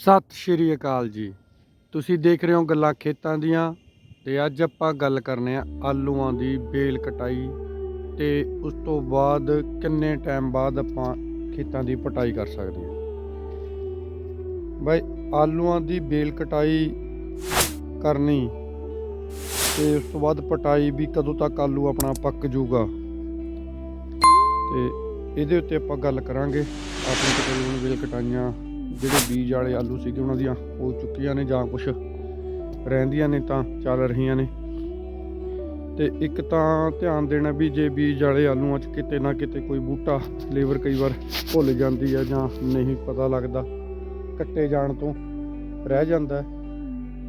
ਸਤਿ ਸ਼੍ਰੀ ਅਕਾਲ ਜੀ। ਤੁਸੀਂ ਦੇਖ ਰਹੇ ਹੋ ਗੱਲਾਂ ਖੇਤਾਂ ਦੀਆਂ ਤੇ ਅੱਜ ਆਪਾਂ ਗੱਲ ਕਰਨੇ ਆ ਆਲੂਆਂ ਦੀ ਬੇਲ ਕਟਾਈ ਤੇ ਉਸ ਤੋਂ ਬਾਅਦ ਕਿੰਨੇ ਟਾਈਮ ਬਾਅਦ ਆਪਾਂ ਖੇਤਾਂ ਦੀ ਪਟਾਈ ਕਰ ਸਕਦੇ ਹਾਂ। ਬਾਈ, ਆਲੂਆਂ ਦੀ ਬੇਲ ਕਟਾਈ ਕਰਨੀ ਤੇ ਉਸ ਤੋਂ ਬਾਅਦ ਪਟਾਈ ਵੀ ਕਦੋਂ ਤੱਕ ਆਲੂ ਆਪਣਾ ਪੱਕ ਜਾਊਗਾ। ਤੇ ਇਹਦੇ ਉੱਤੇ ਆਪਾਂ ਗੱਲ ਕਰਾਂਗੇ। ਆਪਣੇ ਤਕਰੀਬਨ ਬੇਲ ਕਟਾਈਆਂ ਜਿਹੜੇ ਬੀਜ ਵਾਲੇ ਆਲੂ ਸੀਗੇ ਉਹਨਾਂ ਦੀਆਂ ਹੋ ਚੁੱਕੀਆਂ ਨੇ ਜਾਂ ਕੁਝ ਰਹਿੰਦੀਆਂ ਨੇ ਤਾਂ ਚੱਲ ਰਹੀਆਂ ਨੇ। ਤੇ ਇੱਕ ਤਾਂ ਧਿਆਨ ਦੇਣਾ ਵੀ ਜੇ ਬੀਜ ਵਾਲੇ ਆਲੂਆਂ 'ਚ ਕਿਤੇ ਨਾ ਕਿਤੇ ਕੋਈ ਬੂਟਾ, ਲੇਬਰ ਕਈ ਵਾਰ ਭੁੱਲ ਜਾਂਦੀ ਆ ਜਾਂ ਨਹੀਂ ਪਤਾ ਲੱਗਦਾ, ਕੱਟੇ ਜਾਣ ਤੋਂ ਰਹਿ ਜਾਂਦਾ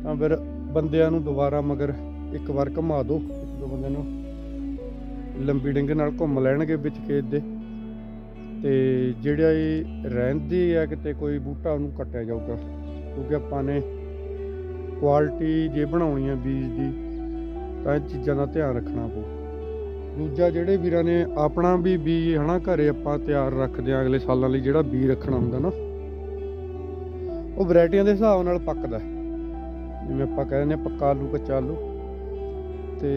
ਤਾਂ ਫਿਰ ਬੰਦਿਆਂ ਨੂੰ ਦੁਬਾਰਾ ਮਗਰ ਇੱਕ ਵਾਰ ਘੁਮਾ ਦਿਓ, ਇੱਕ ਦੋ ਬੰਦਿਆਂ ਨੂੰ ਲੰਬੀ ਡਿੰਗ ਨਾਲ ਘੁੰਮ ਲੈਣਗੇ ਵਿੱਚ ਖੇਤ ਦੇ। ਤੇ ਜਿਹੜਾ ਇਹ ਰਹਿੰਦੀ ਆ ਕਿਤੇ ਕੋਈ ਬੂਟਾ ਉਹਨੂੰ ਕੱਟਿਆ ਜਾਊਗਾ। ਕਿਉਂਕਿ ਆਪਾਂ ਨੇ ਕੁਆਲਿਟੀ ਜੇ ਬਣਾਉਣੀ ਆ ਬੀਜ ਦੀ, ਤਾਂ ਇਹ ਚੀਜ਼ਾਂ ਦਾ ਧਿਆਨ ਰੱਖਣਾ ਪਊ। ਦੂਜਾ ਜਿਹੜੇ ਵੀਰਾਂ ਨੇ ਆਪਣਾ ਵੀ ਬੀਜ ਹਨਾ ਘਰੇ ਆਪਾਂ ਤਿਆਰ ਰੱਖਦੇ ਆ ਅਗਲੇ ਸਾਲਾਂ ਲਈ ਜਿਹੜਾ ਬੀਜ ਰੱਖਣਾ ਹੁੰਦਾ ਨਾ, ਉਹ ਵੈਰਾਈਟੀਆਂ ਦੇ ਹਿਸਾਬ ਨਾਲ ਪੱਕਦਾ ਜਿਵੇਂ ਆਪਾਂ ਕਹਿੰਦੇ ਨੇ ਪੱਕਾ ਆਲੂ, ਕੱਚਾ ਆਲੂ। ਤੇ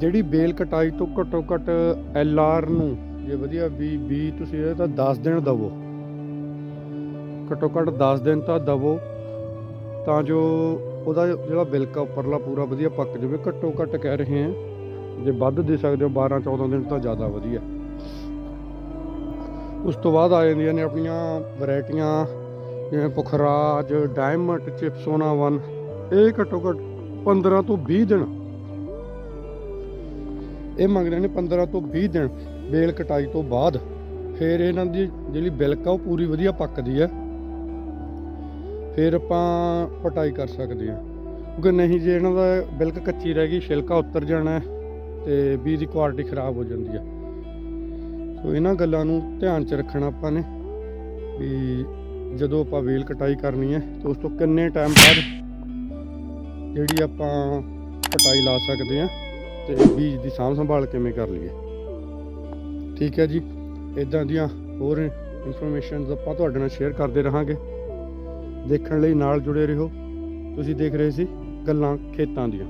ਜਿਹੜੀ ਬੇਲ ਕਟਾਈ ਤੋਂ ਘੱਟੋ ਘੱਟ ਐਲ ਆਰ ਨੂੰ ਜੇ ਵਧੀਆ ਵੀ ਵੀ ਤੁਸੀਂ ਇਹ ਤਾਂ 10 ਦਿਨ ਦਵੋ। ਘੱਟੋ ਘੱਟ 10 ਦਿਨ ਤਾਂ ਦਵੋ। ਤਾਂ ਜੋ ਉਹਦਾ ਜਿਹੜਾ ਬਿਲਕਾ ਉੱਪਰਲਾ ਪੂਰਾ ਵਧੀਆ ਪੱਕ ਜਾਵੇ। ਘੱਟੋ ਘੱਟ ਕਹਿ ਰਹੇ ਹਾਂ, ਜੇ ਵੱਧ ਦੇ ਸਕਦੇ ਹੋ 12 14 ਦਿਨ ਤਾਂ ਜ਼ਿਆਦਾ ਵਧੀਆ। ਉਸ ਤੋਂ ਬਾਅਦ ਆ ਜਾਂਦੀਆਂ ਨੇ ਆਪਣੀਆਂ ਵੈਰਾਈਟੀਆਂ, ਜਿਵੇਂ ਪੁਖਰਾਜ, ਡਾਇਮੰਡ ਚਿਪਸੋਨਾ 1 ਇਹ ਘੱਟੋ ਘੱਟ 15 ਤੋਂ 20 ਦਿਨ ਇਹ ਮੰਗਦੇ ਨੇ 15 ਤੋਂ 20 ਦਿਨ ਬੇਲ ਕਟਾਈ ਤੋਂ ਬਾਅਦ। ਫਿਰ ਇਹਨਾਂ ਦੀ ਜਿਹੜੀ ਬਿਲਕ ਆ ਉਹ ਪੂਰੀ ਵਧੀਆ ਪੱਕਦੀ ਹੈ ਫਿਰ ਆਪਾਂ ਪਟਾਈ ਕਰ ਸਕਦੇ ਹਾਂ ਕਿਉਂਕਿ ਨਹੀਂ ਜੇ ਇਹਨਾਂ ਦਾ ਬਿਲਕ ਕੱਚੀ ਰਹਿ ਗਈ, ਛਿਲਕਾ ਉੱਤਰ ਜਾਣਾ ਹੈ ਤੇ ਬੀਜ ਦੀ ਕੁਆਲਿਟੀ ਖਰਾਬ ਹੋ ਜਾਂਦੀ ਹੈ ਸੋ ਇਹਨਾਂ ਗੱਲਾਂ ਨੂੰ ਧਿਆਨ 'ਚ ਰੱਖਣਾ ਆਪਾਂ ਨੇ ਵੀ ਜਦੋਂ ਆਪਾਂ ਵੇਲ ਕਟਾਈ ਕਰਨੀ ਹੈ, ਤਾਂ ਉਸ ਤੋਂ ਕਿੰਨੇ ਟਾਈਮ ਬਾਅਦ ਜਿਹੜੀ ਆਪਾਂ ਕਟਾਈ ਲਾ ਸਕਦੇ ਹਾਂ ਤੇ ਬੀਜ ਦੀ ਸਾਂਭ ਸੰਭਾਲ ਕਿਵੇਂ ਕਰ ਲਈਏ? ਠੀਕ ਹੈ ਜੀ ਇਦਾਂ ਦੀਆਂ ਹੋਰ ਇਨਫੋਰਮੇਸ਼ਨਸ ਆਪਾਂ ਤੁਹਾਡੇ ਨਾਲ ਸ਼ੇਅਰ ਕਰਦੇ ਰਹਾਂਗੇ। ਦੇਖਣ ਲਈ ਨਾਲ ਜੁੜੇ ਰਹੋ। ਤੁਸੀਂ ਦੇਖ ਰਹੇ ਸੀ ਗੱਲਾਂ ਖੇਤਾਂ ਦੀਆਂ।